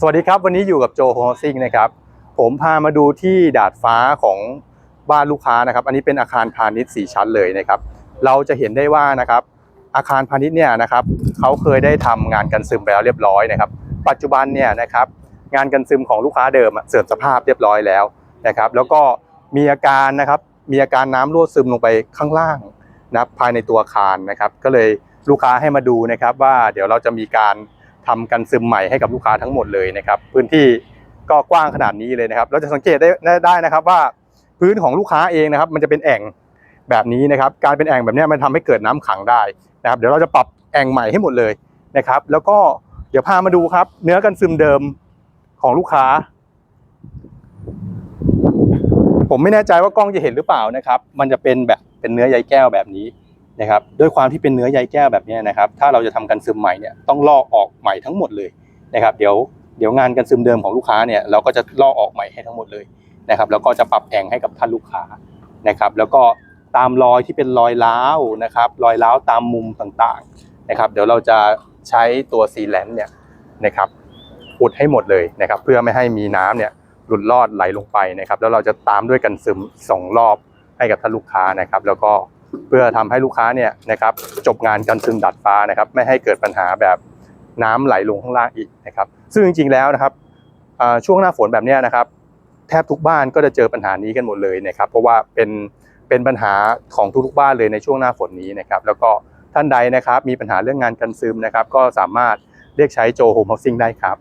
สวัสดีครับ วันนี้อยู่กับโจโฮซิงนะครับ ผมพามาดูที่ดาดฟ้าของบ้านลูกค้านะครับ อันนี้เป็นอาคารพาณิชย์4ชั้นเลยนะครับ เราจะเห็นได้ว่านะครับ อาคารพาณิชย์เนี่ยนะครับเขาเคยได้ทำงานกันซึมไปแล้วเรียบร้อยนะครับ ปัจจุบันเนี่ยนะครับงานกันซึมของลูกค้าเดิมเสื่อมสภาพเรียบร้อยแล้วนะครับ แล้วก็มีอาการนะครับมีอาการน้ำรั่วซึมลงไปข้างล่างนะภายในตัวอาคารนะครับ ก็เลยลูกค้าให้มาดูนะครับว่าเดี๋ยวเราจะมีการ ทำกันซึมใหม่ให้กับลูกค้าทั้งหมดเลยนะครับ พื้นที่ก็กว้างขนาดนี้เลยนะครับเราจะสังเกตได้ได้นะครับว่าพื้นของลูกค้าเองนะครับ มันจะเป็นแอ่งแบบนี้นะครับ การเป็นแอ่งแบบนี้มันทำให้เกิดน้ำขังได้นะครับ เดี๋ยวเราจะปรับแอ่งใหม่ให้หมดเลยนะครับ แล้วก็เดี๋ยวพามาดูครับ เนื้อกันซึมเดิมของลูกค้า ผมไม่แน่ใจว่ากล้องจะเห็นหรือเปล่านะครับ มันจะเป็นแบบเป็นเนื้อใยแก้วแบบนี้ นะครับด้วยความที่เป็นเนื้อใยแก้วแบบนี้นะครับถ้าเราจะทำกันซึมใหม่เนี่ยต้องลอกออกใหม่ทั้งหมดเลยนะครับเดี๋ยวเดี๋ยวงานกันซึมเดิมของลูกค้าเนี่ยเราก็จะลอกออกใหม่ให้ทั้งหมดเลยนะครับแล้วก็จะปรับแองให้กับท่านลูกค้านะครับแล้วก็ตามรอยที่เป็นรอยร้าวนะครับรอยร้าวตามมุมต่างๆนะครับเดี๋ยวเราจะใช้ตัวซีแลนต์เนี่ยนะครับอุดให้หมดเลยนะครับเพื่อไม่ให้มีน้ำเนี่ยหลุดลอดไหลลงไปนะครับแล้วเราจะตามด้วยกันซึมสองรอบให้กับท่านลูกค้านะครับ แล้วก็ เพื่อทำให้ลูกค้าเนี่ยนะครับจบงานกันซึมดัดฟ้านะครับ ไม่ให้เกิดปัญหาแบบน้ำไหลลงข้างล่างอีกนะครับ ซึ่งจริงๆแล้วนะครับช่วงหน้าฝนแบบนี้นะครับ แทบทุกบ้านก็จะเจอปัญหานี้กันหมดเลยนะครับ เพราะว่าเป็นเป็นปัญหาของทุกๆบ้านเลยในช่วงหน้าฝนนี้นะครับ แล้วก็ท่านใดนะครับมีปัญหาเรื่องงานกันซึมนะครับ ก็สามารถเรียกใช้โจโฮมเฮาซิ่งได้ครับ